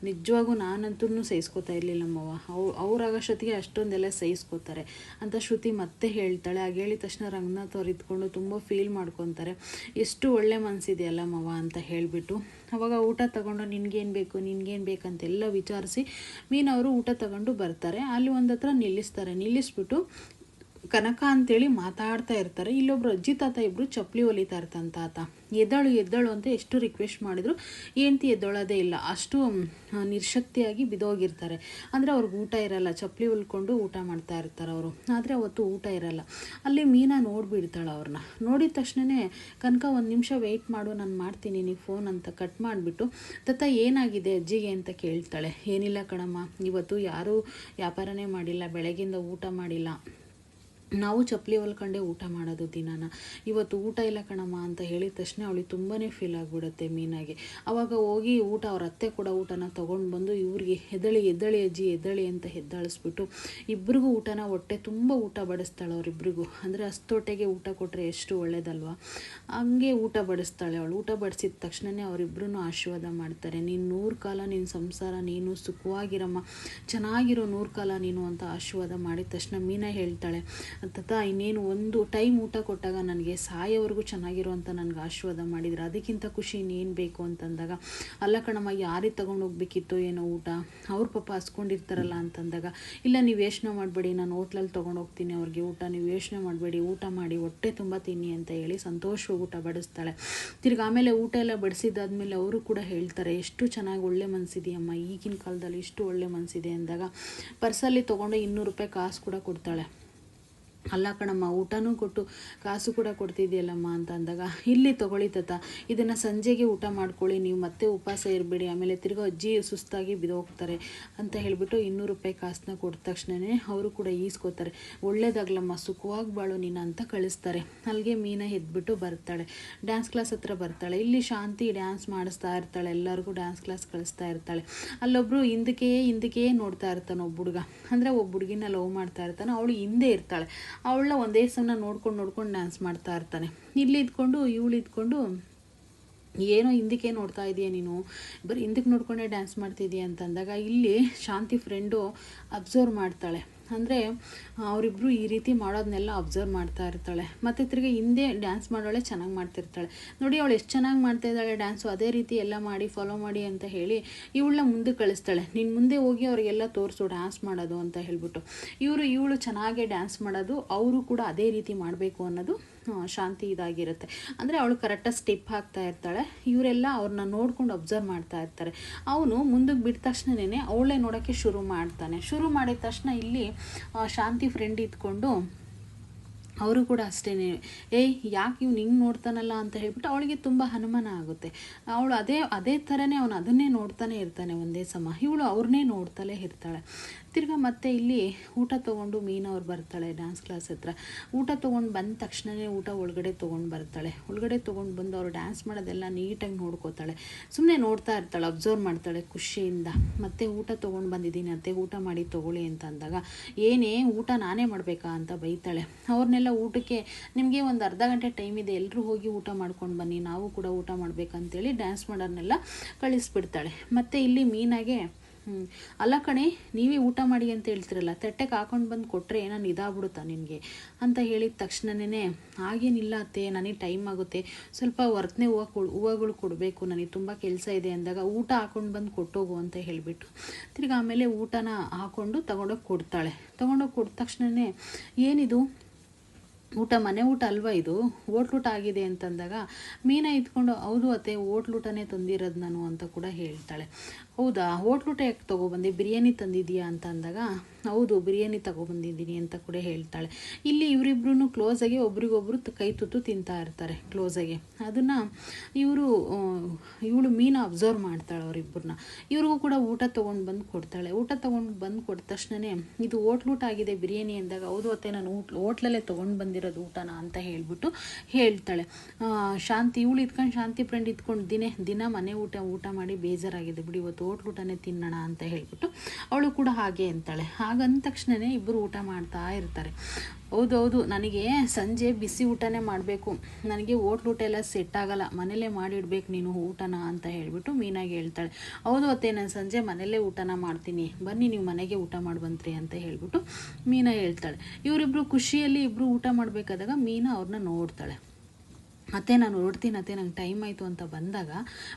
ನಿಜವಾಗೂ ನಾನಂತೂ ಸಹಿಸ್ಕೋತಾ ಇರಲಿಲ್ಲ ಮಾವ. ಅವ್ ಅವ್ರಾಗಷ್ಟೊತ್ತಿಗೆ ಅಷ್ಟೊಂದೆಲ್ಲ ಸಹಿಸ್ಕೋತಾರೆ. ಅಂತ ಶ್ರುತಿ ಮತ್ತೆ ಹೇಳ್ತಾಳೆ. ಹಾಗೆ ಹೇಳಿದ ತಕ್ಷಣ ರಂಗನಾಥ್ ಅವ್ರು ಇದ್ಕೊಂಡು ತುಂಬ ಫೀಲ್ ಮಾಡ್ಕೊತಾರೆ. ಎಷ್ಟು ಒಳ್ಳೆ ಮನಸ್ಸಿದೆಯಲ್ಲ ಮಾವ ಅಂತ ಹೇಳಿಬಿಟ್ಟು. ಅವಾಗ ಊಟ ತಗೊಂಡು ನಿನಗೇನು ಬೇಕು, ನಿನ್ಗೇನು ಬೇಕಂತೆಲ್ಲ ವಿಚಾರಿಸಿ ಮೀನವರು ಊಟ ತಗೊಂಡು ಬರ್ತಾರೆ. ಅಲ್ಲಿ ಒಂದು ಹತ್ರ ನಿಲ್ಲಿಸ್ತಾರೆ. ನಿಲ್ಲಿಸ್ಬಿಟ್ಟು ಕನಕ ಅಂತೇಳಿ ಮಾತಾಡ್ತಾ ಇರ್ತಾರೆ. ಇಲ್ಲೊಬ್ರು ಅಜ್ಜಿ ತಾತ ಇಬ್ಬರು ಚಪ್ಪಲಿ ಹೊಲಿತಾ ಇರ್ತಾನೆ ತಾತ. ಎದ್ದಳು ಎದ್ದಳು ಅಂತ ಎಷ್ಟು ರಿಕ್ವೆಸ್ಟ್ ಮಾಡಿದ್ರು, ಹೆಂಡ್ತಿ ಎದ್ದೊಳೋದೇ ಇಲ್ಲ. ಅಷ್ಟು ನಿರ್ಶಕ್ತಿಯಾಗಿ ಬಿದೋಗಿರ್ತಾರೆ ಅಂದರೆ ಅವ್ರಿಗೆ ಊಟ ಇರಲ್ಲ, ಚಪ್ಪಲಿ ಹೊಲ್ಕೊಂಡು ಊಟ ಮಾಡ್ತಾ ಇರ್ತಾರೆ ಅವರು. ಆದರೆ ಅವತ್ತು ಊಟ ಇರಲ್ಲ. ಅಲ್ಲಿ ಮೀನಾ ನೋಡಿಬಿಡ್ತಾಳೆ ಅವ್ರನ್ನ ನೋಡಿದ ತಕ್ಷಣವೇ ಕನಕ ಒಂದು ನಿಮಿಷ ವೆಯ್ಟ್ ಮಾಡು, ನಾನು ಮಾಡ್ತೀನಿ ನೀವು ಫೋನ್ ಅಂತ ಕಟ್ ಮಾಡಿಬಿಟ್ಟು ತತ್ತ ಏನಾಗಿದೆ ಅಜ್ಜಿಗೆ? ಅಂತ ಕೇಳ್ತಾಳೆ. ಏನಿಲ್ಲ ಕಣಮ್ಮ. ಇವತ್ತು ಯಾರೂ ವ್ಯಾಪಾರನೇ ಮಾಡಿಲ್ಲ, ಬೆಳಗಿಂದ ಊಟ ಮಾಡಿಲ್ಲ. ನಾವು ಚಪ್ಪಲಿ ಹೊಲ್ಕೊಂಡೆ ಊಟ ಮಾಡೋದು ದಿನಾನ. ಇವತ್ತು ಊಟ ಇಲ್ಲ ಕಣಮ್ಮ ಅಂತ ಹೇಳಿದ ತಕ್ಷಣ ಅವಳಿಗೆ ತುಂಬಾ ಫೀಲ್ ಆಗಿಬಿಡುತ್ತೆ ಮೀನಾಗೆ. ಅವಾಗ ಹೋಗಿ ಊಟ ಅವ್ರ ಅತ್ತೆ ಕೂಡ ಊಟನ ತೊಗೊಂಡು ಬಂದು ಇವ್ರಿಗೆ ಹೆದಳಿ ಎದ್ದಳಿ ಅಜ್ಜಿ ಎದ್ದಳಿ ಅಂತ ಹೆದ್ದಾಳಿಸ್ಬಿಟ್ಟು ಇಬ್ರಿಗೂ ಊಟನ ಹೊಟ್ಟೆ ತುಂಬ ಊಟ ಬಡಿಸ್ತಾಳೆ ಅವರಿಬ್ರಿಗೂ. ಅಂದರೆ ಅಸ್ತೊಟ್ಟೆಗೆ ಊಟ ಕೊಟ್ಟರೆ ಎಷ್ಟು ಒಳ್ಳೇದಲ್ವ? ಹಂಗೆ ಊಟ ಬಡಿಸ್ತಾಳೆ ಅವಳು. ಊಟ ಬಡಿಸಿದ ತಕ್ಷಣವೇ ಅವರಿಬ್ಬರೂ ಆಶೀರ್ವಾದ ಮಾಡ್ತಾರೆ. ನೀನು ನೂರು ಕಾಲ ನಿನ್ನ ಸಂಸಾರ ನೀನು ಸುಖವಾಗಿರಮ್ಮ. ಚೆನ್ನಾಗಿರೋ ನೂರು ಕಾಲ ನೀನು ಅಂತ ಆಶೀರ್ವಾದ ಮಾಡಿದ ತಕ್ಷಣ ಮೀನಾ ಹೇಳ್ತಾಳೆ ತತ ಇನ್ನೇನು ಒಂದು ಟೈಮ್ ಊಟ ಕೊಟ್ಟಾಗ ನನಗೆ ಸಾಯೋವರೆಗೂ ಚೆನ್ನಾಗಿರೋ ಅಂತ ನನಗೆ ಆಶೀರ್ವಾದ ಮಾಡಿದ್ರು. ಅದಕ್ಕಿಂತ ಖುಷಿ ಇನ್ನೇನು ಬೇಕು ಅಂತಂದಾಗ, ಅಲ್ಲ ಕಣಮ್ಮ, ಯಾರಿಗೆ ತೊಗೊಂಡು ಹೋಗ್ಬೇಕಿತ್ತು ಏನೋ ಊಟ? ಅವ್ರ ಪಾಪ ಹಸ್ಕೊಂಡಿರ್ತಾರಲ್ಲ ಅಂತಂದಾಗ, ಇಲ್ಲ ನೀವು ಯೋಚನೆ ಮಾಡಬೇಡಿ, ನಾನು ಹೋಟ್ಲಲ್ಲಿ ಹೋಗ್ತೀನಿ ಅವ್ರಿಗೆ ಊಟ, ನೀವು ಯೋಚನೆ ಮಾಡಬೇಡಿ, ಊಟ ಮಾಡಿ ಹೊಟ್ಟೆ ತುಂಬ ತಿನ್ನಿ ಅಂತ ಹೇಳಿ ಸಂತೋಷವಾಗಿ ಊಟ ಬಡಿಸ್ತಾಳೆ. ತಿರ್ಗಿ ಆಮೇಲೆ ಊಟ ಎಲ್ಲ ಬಡಿಸಿದಾದ್ಮೇಲೆ ಅವರು ಕೂಡ ಹೇಳ್ತಾರೆ, ಎಷ್ಟು ಚೆನ್ನಾಗಿ ಒಳ್ಳೆ ಮನಸ್ಸಿದೆಯಮ್ಮ ಈಗಿನ ಕಾಲದಲ್ಲಿ ಇಷ್ಟು ಒಳ್ಳೆ ಮನಸ್ಸಿದೆ ಅಂದಾಗ, ಪರ್ಸಲ್ಲಿ ತೊಗೊಂಡು ಇನ್ನೂರು ರೂಪಾಯಿ ಕಾಸು ಕೂಡ ಕೊಡ್ತಾಳೆ. ಅಲ್ಲ ಕಣಮ್ಮ, ಊಟನೂ ಕೊಟ್ಟು ಕಾಸು ಕೂಡ ಕೊಡ್ತಿದ್ಯಲ್ಲಮ್ಮ ಅಂತ ಅಂದಾಗ, ಇಲ್ಲಿ ತಗೊಳ್ಳಿ ತಾತ, ಇದನ್ನು ಸಂಜೆಗೆ ಊಟ ಮಾಡ್ಕೊಳ್ಳಿ, ನೀವು ಮತ್ತೆ ಉಪವಾಸ ಇರಬೇಡಿ, ಆಮೇಲೆ ತಿರ್ಗಾ ಅಜ್ಜಿ ಸುಸ್ತಾಗಿ ಬಿದೋಗ್ತಾರೆ ಅಂತ ಹೇಳಿಬಿಟ್ಟು ಇನ್ನೂರು ರೂಪಾಯಿ ಕಾಸನ್ನ ಕೊಟ್ಟ ತಕ್ಷಣವೇ ಅವರು ಕೂಡ ಈಸ್ಕೋತಾರೆ. ಒಳ್ಳೇದಾಗ್ಲಮ್ಮ, ಸುಖವಾಗಿ ಬಾಳು ನೀನು ಅಂತ ಕಳಿಸ್ತಾರೆ. ಅಲ್ಲಿಗೆ ಮೀನ ಎದ್ಬಿಟ್ಟು ಬರ್ತಾಳೆ. ಡ್ಯಾನ್ಸ್ ಕ್ಲಾಸ್ ಹತ್ರ ಬರ್ತಾಳೆ. ಇಲ್ಲಿ ಶಾಂತಿ ಡ್ಯಾನ್ಸ್ ಮಾಡಿಸ್ತಾ ಇರ್ತಾಳೆ. ಎಲ್ಲರಿಗೂ ಡ್ಯಾನ್ಸ್ ಕ್ಲಾಸ್ ಕಳಿಸ್ತಾ ಇರ್ತಾಳೆ. ಅಲ್ಲೊಬ್ಬರು ಹಿಂದಕ್ಕೆ ಹಿಂದಕ್ಕೆ ನೋಡ್ತಾ ಇರ್ತಾನೆ ಒಬ್ಬ ಹುಡುಗ. ಅಂದರೆ ಒಬ್ಬ ಹುಡುಗಿನ ಲವ್ ಮಾಡ್ತಾ ಇರ್ತಾನೆ. ಅವಳು ಹಿಂದೆ ಇರ್ತಾಳೆ. ಅವಳನ್ನ ಒಂದೇ ಸಮನ ನೋಡ್ಕೊಂಡು ನೋಡ್ಕೊಂಡು ಡ್ಯಾನ್ಸ್ ಮಾಡ್ತಾ ಇರ್ತಾನೆ. ಇಲ್ಲಿ ಇದ್ಕೊಂಡು, ಇವಳು ಇದ್ಕೊಂಡು, ಏನೋ ಹಿಂದಕ್ಕೆ ನೋಡ್ತಾ ಇದೀಯ ನೀನು? ಬರೀ ಹಿಂದಕ್ಕೆ ನೋಡ್ಕೊಂಡೇ ಡ್ಯಾನ್ಸ್ ಮಾಡ್ತಿದ್ದೀಯ ಅಂತಂದಾಗ ಇಲ್ಲಿ ಶಾಂತಿ ಫ್ರೆಂಡು ಅಬ್ಸರ್ವ್ ಮಾಡ್ತಾಳೆ. ಅಂದರೆ ಅವರಿಬ್ಬರು ಈ ರೀತಿ ಮಾಡೋದನ್ನೆಲ್ಲ ಅಬ್ಸರ್ವ್ ಮಾಡ್ತಾ ಇರ್ತಾಳೆ. ಮತ್ತು ತಿರ್ಗಿ ಹಿಂದೆ ಡ್ಯಾನ್ಸ್ ಮಾಡೋಳೆ ಚೆನ್ನಾಗಿ ಮಾಡ್ತಿರ್ತಾಳೆ. ನೋಡಿ ಅವಳು ಎಷ್ಟು ಚೆನ್ನಾಗಿ ಮಾಡ್ತಾ ಇದ್ದಾಳೆ ಡ್ಯಾನ್ಸು ಅದೇ ರೀತಿ ಎಲ್ಲ ಮಾಡಿ ಫಾಲೋ ಮಾಡಿ ಅಂತ ಹೇಳಿ ಇವಳನ್ನ ಮುಂದೆ ಕಳಿಸ್ತಾಳೆ. ನೀನು ಮುಂದೆ ಹೋಗಿ ಅವರಿಗೆಲ್ಲ ತೋರಿಸು ಡ್ಯಾನ್ಸ್ ಮಾಡೋದು ಅಂತ ಹೇಳ್ಬಿಟ್ಟು. ಇವರು, ಇವಳು ಚೆನ್ನಾಗೆ ಡ್ಯಾನ್ಸ್ ಮಾಡೋದು, ಅವರು ಕೂಡ ಅದೇ ರೀತಿ ಮಾಡಬೇಕು ಅನ್ನೋದು ಶಾಂತಿ ಇದಾಗಿರುತ್ತೆ. ಅಂದರೆ ಅವಳು ಕರೆಕ್ಟಾಗಿ ಸ್ಟೆಪ್ ಹಾಕ್ತಾ ಇರ್ತಾಳೆ. ಇವರೆಲ್ಲ ಅವ್ರನ್ನ ನೋಡ್ಕೊಂಡು ಅಬ್ಸರ್ವ್ ಮಾಡ್ತಾ ಇರ್ತಾರೆ. ಅವನು ಮುಂದಕ್ಕೆ ಬಿಟ್ಟ ತಕ್ಷಣನೇ ಅವಳೇ ನೋಡೋಕ್ಕೆ ಶುರು ಮಾಡ್ತಾನೆ. ಶುರು ಮಾಡಿದ ತಕ್ಷಣ ಇಲ್ಲಿ ಶಾಂತಿ ಫ್ರೆಂಡ್ ಇದ್ಕೊಂಡು ಅವರು ಕೂಡ ಅಷ್ಟೇ ಏಯ್, ಯಾಕೆ ಇವ್ನು ಹಿಂಗೆ ನೋಡ್ತಾನಲ್ಲ? ಅಂತ ಹೇಳ್ಬಿಟ್ಟು ಅವಳಿಗೆ ತುಂಬ ಹನುಮಾನ ಆಗುತ್ತೆ. ಅವಳು ಅದೇ ಅದೇ ಥರನೇ ಅವನು ಅದನ್ನೇ ನೋಡ್ತಾನೆ ಇರ್ತಾನೆ ಒಂದೇ ಸಮ. ಇವಳು ಅವ್ರನ್ನೇ ನೋಡ್ತಲೇ ಇರ್ತಾಳೆ. ತಿರ್ಗಾ ಮತ್ತೆ ಇಲ್ಲಿ ಊಟ ತೊಗೊಂಡು ಮೀನು ಅವ್ರು ಬರ್ತಾಳೆ ಡ್ಯಾನ್ಸ್ ಕ್ಲಾಸ್ ಹತ್ರ. ಊಟ ತೊಗೊಂಡು ಬಂದ ತಕ್ಷಣವೇ ಊಟ ಒಳಗಡೆ ತೊಗೊಂಡು ಬರ್ತಾಳೆ. ಒಳಗಡೆ ತೊಗೊಂಡು ಬಂದು ಅವ್ರು ಡ್ಯಾನ್ಸ್ ಮಾಡೋದೆಲ್ಲ ನೀಟಾಗಿ ನೋಡ್ಕೋತಾಳೆ. ಸುಮ್ಮನೆ ನೋಡ್ತಾ ಇರ್ತಾಳೆ ಅಬ್ಸರ್ವ್ ಮಾಡ್ತಾಳೆ ಖುಷಿಯಿಂದ. ಮತ್ತೆ ಊಟ ತೊಗೊಂಡು ಬಂದಿದ್ದೀನಿ ಅತ್ತೆ, ಊಟ ಮಾಡಿ ತೊಗೊಳ್ಳಿ ಅಂತ ಅಂದಾಗ, ಏನೇ ಊಟ ನಾನೇ ಮಾಡಬೇಕಾ ಅಂತ ಬೈತಾಳೆ. ಅವ್ರನ್ನೆಲ್ಲ ಊಟಕ್ಕೆ, ನಿಮಗೆ ಒಂದು ಅರ್ಧ ಗಂಟೆ ಟೈಮ್ ಇದೆ ಎಲ್ಲರೂ ಹೋಗಿ ಊಟ ಮಾಡ್ಕೊಂಡು ಬನ್ನಿ, ನಾವು ಕೂಡ ಊಟ ಮಾಡಬೇಕಂತೇಳಿ ಡ್ಯಾನ್ಸ್ ಮಾಡೋರ್ನೆಲ್ಲ ಕಳಿಸ್ಬಿಡ್ತಾಳೆ. ಮತ್ತು ಇಲ್ಲಿ ಮೀನಾಗೆ ಹ್ಞೂ ಅಲ್ಲ ಕಣೆ, ನೀವೇ ಊಟ ಮಾಡಿ ಅಂತ ಹೇಳ್ತಿರಲ್ಲ, ತಟ್ಟೆಗೆ ಹಾಕೊಂಡು ಬಂದು ಕೊಟ್ಟರೆ ಏನೋ ಇದಾಗ್ಬಿಡುತ್ತಾ ನಿನಗೆ ಅಂತ ಹೇಳಿದ ತಕ್ಷಣನೇ ಹಾಗೇನಿಲ್ಲ ಅತ್ತೆ, ನನಗೆ ಟೈಮ್ ಆಗುತ್ತೆ. ಸ್ವಲ್ಪ ವರ್ತನೆ ಹೂವು ಕೊಡು, ಹೂವುಗಳು ಕೊಡಬೇಕು. ನನಗೆ ತುಂಬ ಕೆಲಸ ಇದೆ ಅಂದಾಗ ಊಟ ಹಾಕೊಂಡು ಬಂದು ಕೊಟ್ಟೋಗು ಅಂತ ಹೇಳಿಬಿಟ್ಟು, ತಿರ್ಗಿ ಆಮೇಲೆ ಊಟನ ಹಾಕೊಂಡು ತಗೊಂಡೋಗಿ ಕೊಡ್ತಾಳೆ. ತಗೊಂಡೋಗಿ ಕೊಟ್ಟ ತಕ್ಷಣವೇ ಏನಿದು? ಊಟ, ಮನೆ ಊಟ ಅಲ್ವಾ ಇದು? ಹೋಟ್ಲೂಟ ಆಗಿದೆ ಅಂತಂದಾಗ ಮೀನ ಇದ್ಕೊಂಡು, ಹೌದು ಅತ್ತೆ ಲೂಟನೇ ತಂದಿರೋದು ನಾನು ಅಂತ ಕೂಡ ಹೇಳ್ತಾಳೆ. ಹೌದಾ? ಹೋಟ್ಲೂಟ ಯಾಕೆ ತೊಗೊಬಂದೆ ಬಿರಿಯಾನಿ ತಂದಿದ್ದೀಯಾ ಅಂತ ಅಂದಾಗ ಹೌದು, ಬಿರಿಯಾನಿ ತಗೊಬಂದಿದ್ದೀನಿ ಅಂತ ಕೂಡ ಹೇಳ್ತಾಳೆ. ಇಲ್ಲಿ ಇವರಿಬ್ರು ಕ್ಲೋಸಾಗಿ ಒಬ್ರಿಗೊಬ್ರು ಕೈ ತುತ್ತು ತಿಂತಾ ಇರ್ತಾರೆ ಕ್ಲೋಸಾಗಿ ಅದನ್ನು ಇವರು ಇವಳು ಮೀನು ಅಬ್ಸರ್ವ್ ಮಾಡ್ತಾಳೆ ಅವರಿಬ್ಬರನ್ನ ಇವ್ರಿಗೂ ಕೂಡ ಊಟ ತೊಗೊಂಡು ಬಂದು ಕೊಡ್ತಾಳೆ. ಊಟ ತೊಗೊಂಡು ಬಂದು ಕೊಟ್ಟ ತಕ್ಷಣವೇ ಇದು ಊಟ ಆಗಿದೆ ಬಿರಿಯಾನಿ ಅಂದಾಗ, ಹೌದು ಅತ್ತೆ, ನಾನು ಊಟ, ಹೋಟ್ಲಲ್ಲೇ ತೊಗೊಂಡು ಬಂದಿರೋದು ಊಟನ ಅಂತ ಹೇಳಿಬಿಟ್ಟು ಹೇಳ್ತಾಳೆ. ಶಾಂತಿ, ಇವಳು ಇದ್ಕೊಂಡು ಶಾಂತಿ ಫ್ರೆಂಡ್ ಇದ್ಕೊಂಡು ದಿನೇ, ದಿನ ಮನೆ ಊಟ ಊಟ ಮಾಡಿ ಬೇಜಾರಾಗಿದೆ ಬಿಡಿ, ಇವತ್ತು ಹೋಟ್ಲ್ ಊಟನೇ ತಿನ್ನೋಣ ಅಂತ ಹೇಳಿಬಿಟ್ಟು ಅವಳು ಕೂಡ ಹಾಗೆ ಅಂತಾಳೆ. ಹಾಗಂದ ತಕ್ಷಣವೇ ಇಬ್ಬರು ಊಟ ಮಾಡ್ತಾ ಇರ್ತಾರೆ. ಹೌದೌದು, ನನಗೆ ಸಂಜೆ ಬಿಸಿ ಊಟನೇ ಮಾಡಬೇಕು. ನನಗೆ ಹೋಟ್ಲು ಊಟ ಎಲ್ಲ ಸೆಟ್ ಆಗಲ್ಲ. ಮನೇಲೇ ಮಾಡಿಡ್ಬೇಕು ನೀನು ಊಟನ ಅಂತ ಹೇಳಿಬಿಟ್ಟು ಮೀನಾಗಿ ಹೇಳ್ತಾಳೆ. ಹೌದು ಅತ್ತೆ, ನಾನು ಸಂಜೆ ಮನೇಲೇ ಊಟನ ಮಾಡ್ತೀನಿ. ಬನ್ನಿ, ನೀವು ಮನೆಗೆ ಊಟ ಮಾಡಿ ಬಂತ್ರಿ ಅಂತ ಹೇಳಿಬಿಟ್ಟು ಮೀನಾ ಹೇಳ್ತಾಳೆ. ಇವರಿಬ್ಬರು ಖುಷಿಯಲ್ಲಿ ಇಬ್ಬರು ಊಟ ಮಾಡಬೇಕಾದಾಗ ಮೀನಾ ಅವ್ರನ್ನ ನೋಡ್ತಾಳೆ. ಅತ್ತೆ ನಾನು ಹೊರಡ್ತೀನಿ ಅತ್ತೆ ನಂಗೆ ಟೈಮ್ ಆಯಿತು ಅಂತ ಬಂದಾಗ,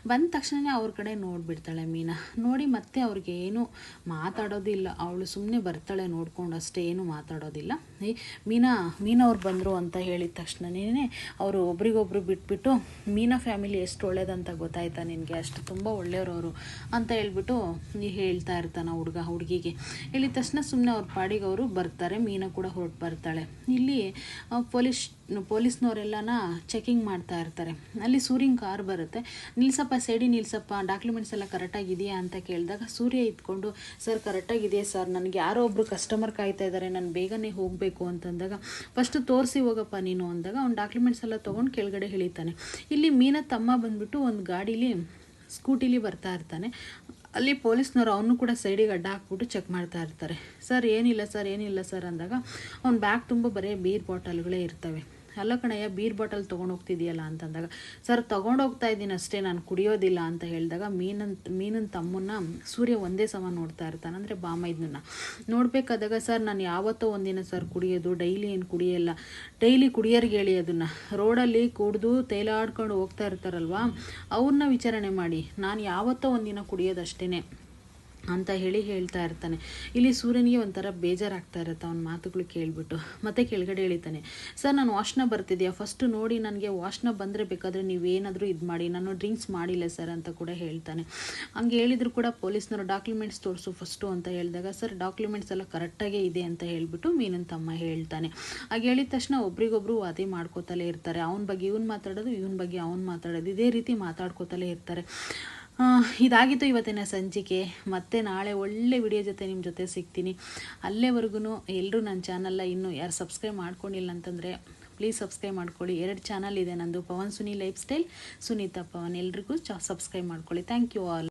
ಬಂದ ತಕ್ಷಣವೇ ಅವ್ರ ಕಡೆ ನೋಡಿಬಿಡ್ತಾಳೆ ಮೀನಾ. ನೋಡಿ ಮತ್ತೆ ಅವ್ರಿಗೆ ಏನು ಮಾತಾಡೋದಿಲ್ಲ. ಅವಳು ಸುಮ್ಮನೆ ಬರ್ತಾಳೆ ನೋಡ್ಕೊಂಡು, ಅಷ್ಟೇ ಏನು ಮಾತಾಡೋದಿಲ್ಲ. ಏ, ಮೀನಾ ಮೀನಾ ಅವ್ರು ಬಂದರು ಅಂತ ಹೇಳಿದ ತಕ್ಷಣನೇ ಅವರು ಒಬ್ರಿಗೊಬ್ರು ಬಿಟ್ಬಿಟ್ಟು, ಮೀನಾ ಫ್ಯಾಮಿಲಿ ಎಷ್ಟು ಒಳ್ಳೇದಂತ ಗೊತ್ತಾಯ್ತಾ ನಿನಗೆ? ಅಷ್ಟು ತುಂಬ ಒಳ್ಳೆಯವ್ರವರು ಅಂತ ಹೇಳ್ಬಿಟ್ಟು ಹೇಳ್ತಾ ಇರ್ತಾನೆ ಹುಡುಗ, ಹುಡುಗಿಗೆ. ಹೇಳಿದ ತಕ್ಷಣ ಸುಮ್ಮನೆ ಅವ್ರ ಪಾಡಿಗೆ ಅವರು ಬರ್ತಾರೆ, ಮೀನಾ ಕೂಡ ಹೊರಟು ಬರ್ತಾಳೆ. ಇಲ್ಲಿ ಪೊಲೀಸ್ ಪೊಲೀಸ್ನವರೆಲ್ಲನ ಚೆಕಿಂಗ್ ಮಾಡ್ತಾ ಇರ್ತಾರೆ. ಅಲ್ಲಿ ಸೂರ್ಯನ ಕಾರ್ ಬರುತ್ತೆ. ನಿಲ್ಸಪ್ಪ, ಸೈಡಿ ನಿಲ್ಸಪ್ಪ ಡಾಕ್ಯುಮೆಂಟ್ಸ್ ಎಲ್ಲ ಕರೆಕ್ಟಾಗಿದೆಯಾ ಅಂತ ಕೇಳಿದಾಗ ಸೂರ್ಯ ಇದ್ಕೊಂಡು, ಸರ್ ಕರೆಕ್ಟಾಗಿದೆ ಸರ್? ನನಗೆ ಯಾರೋ ಒಬ್ಬರು ಕಸ್ಟಮರ್ ಕಾಯ್ತಾ ಇದ್ದಾರೆ ನಾನು ಬೇಗನೆ ಹೋಗಬೇಕು ಅಂತಂದಾಗ, ಫಸ್ಟು ತೋರಿಸಿ ಹೋಗಪ್ಪ ನೀನು ಅಂದಾಗ ಅವ್ನು ಡಾಕ್ಯುಮೆಂಟ್ಸ್ ಎಲ್ಲ ತೊಗೊಂಡು ಕೆಳಗಡೆ ಇಳಿತಾನೆ. ಇಲ್ಲಿ ಮೀನ ತಮ್ಮ ಬಂದ್ಬಿಟ್ಟು ಒಂದು ಗಾಡೀಲಿ, ಸ್ಕೂಟಿಲಿ ಬರ್ತಾ ಇರ್ತಾನೆ. ಅಲ್ಲಿ ಪೊಲೀಸ್ನವರು ಅವನು ಕೂಡ ಸೈಡಿಗೆ ಅಡ್ಡ ಹಾಕ್ಬಿಟ್ಟು ಚೆಕ್ ಮಾಡ್ತಾ ಇರ್ತಾರೆ. ಸರ್, ಏನಿಲ್ಲ ಸರ್ ಏನಿಲ್ಲ, ಸರ್ ಅಂದಾಗ ಅವ್ನ ಬ್ಯಾಗ್ ತುಂಬ ಬರೀ ಬೀರ್ ಬಾಟಲ್ಗಳೇ ಇರ್ತವೆ. ಅಲ್ಲ ಕಣಯ್ಯ ಬೀರ್ ಬಾಟಲ್ ತೊಗೊಂಡು ಹೋಗ್ತಿದ್ಯಲ್ಲ ಅಂತಂದಾಗ, ಸರ್, ತೊಗೊಂಡು ಹೋಗ್ತಾ ಇದ್ದೀನಿ ಅಷ್ಟೇ, ನಾನು ಕುಡಿಯೋದಿಲ್ಲ ಅಂತ ಹೇಳಿದಾಗ ಮೀನನ್ ಮೀನನ್ ತಮ್ಮನ್ನ ಸೂರ್ಯ ಒಂದೇ ಸಮ ನೋಡ್ತಾ ಇರ್ತಾನೆ, ಅಂದರೆ ಬಾಮ ಇದನ್ನ ನೋಡಬೇಕಾದಾಗ, ಸರ್, ನಾನು ಯಾವತ್ತೋ ಒಂದಿನ ಸರ್ ಕುಡಿಯೋದು, ಡೈಲಿ ಏನು ಕುಡಿಯಲ್ಲ, ಡೈಲಿ ಕುಡಿಯೋರಿಗೆ ಹೇಳಿ ಅದನ್ನು. ರೋಡಲ್ಲಿ ಕುಡಿದು ತೈಲಾಡ್ಕೊಂಡು ಹೋಗ್ತಾ ಇರ್ತಾರಲ್ವಾ ಅವ್ರನ್ನ ವಿಚಾರಣೆ ಮಾಡಿ. ನಾನು ಯಾವತ್ತೋ ಒಂದಿನ ಕುಡಿಯೋದಷ್ಟೇ ಅಂತ ಹೇಳಿ ಹೇಳ್ತಾ ಇರ್ತಾನೆ. ಇಲ್ಲಿ ಸೂರ್ಯನಿಗೆ ಒಂಥರ ಬೇಜಾರಾಗ್ತಾ ಇರುತ್ತೆ, ಅವನ ಮಾತುಗಳು ಕೇಳಿಬಿಟ್ಟು. ಮತ್ತೆ ಕೆಳಗಡೆ ಹೇಳ್ತಾನೆ, ಸರ್, ನಾನು ವಾಶ್ನ ಬರ್ತಿದ್ಯಾ ಫಸ್ಟ್ ನೋಡಿ ನನಗೆ ವಾಶ್ನ ಬಂದರೆ ಬೇಕಾದರೆ ನೀವೇನಾದರೂ ಇದು ಮಾಡಿ, ನಾನು ಡ್ರಿಂಕ್ಸ್ ಮಾಡಿಲ್ಲ ಸರ್ ಅಂತ ಕೂಡ ಹೇಳ್ತಾನೆ. ಹಂಗೆ ಹೇಳಿದ್ರು ಕೂಡ ಪೊಲೀಸ್ನವರು, ಡಾಕ್ಯುಮೆಂಟ್ಸ್ ತೋರಿಸು ಫಸ್ಟು ಅಂತ ಹೇಳಿದಾಗ, ಸರ್, ಡಾಕ್ಯುಮೆಂಟ್ಸ್ ಎಲ್ಲ ಕರೆಕ್ಟಾಗೇ ಇದೆ ಅಂತ ಹೇಳಿಬಿಟ್ಟು ಮೀನನ್ ತಮ್ಮ ಹೇಳ್ತಾನೆ. ಹಾಗೆ ಹೇಳಿದ ತಕ್ಷಣ ಒಬ್ರಿಗೊಬ್ರು ವಾದಿ ಮಾಡ್ಕೋತಲೇ ಇರ್ತಾರೆ. ಅವನ ಬಗ್ಗೆ ಇವ್ನು ಮಾತಾಡೋದು, ಇವನ ಬಗ್ಗೆ ಅವ್ನು ಮಾತಾಡೋದು, ಇದೇ ರೀತಿ ಮಾತಾಡ್ಕೋತಲೇ ಇರ್ತಾರೆ. ಇದಾಗಿತ್ತು ಇವತ್ತಿನ ಸಂಚಿಕೆ. ಮತ್ತೆ ನಾಳೆ ಒಳ್ಳೆ ವಿಡಿಯೋ ಜೊತೆ ನಿಮ್ಮ ಜೊತೆ ಸಿಗ್ತೀನಿ. ಅಲ್ಲೇವರೆಗೂ ಎಲ್ಲರೂ ನನ್ನ ಚಾನಲ್ನ ಇನ್ನೂ ಯಾರು ಸಬ್ಸ್ಕ್ರೈಬ್ ಮಾಡ್ಕೊಂಡಿಲ್ಲ ಅಂತಂದರೆ ಪ್ಲೀಸ್ ಸಬ್ಸ್ಕ್ರೈಬ್ ಮಾಡ್ಕೊಳ್ಳಿ. ಎರಡು ಚಾನಲ್ ಇದೆ ನಂದು, ಪವನ್ ಸುನಿ ಲೈಫ್ ಸ್ಟೈಲ್, ಸುನೀತಾ ಪವನ್. ಎಲ್ರಿಗೂ ಚ ಸಬ್ಸ್ಕ್ರೈಬ್ ಮಾಡ್ಕೊಳ್ಳಿ. Thank you all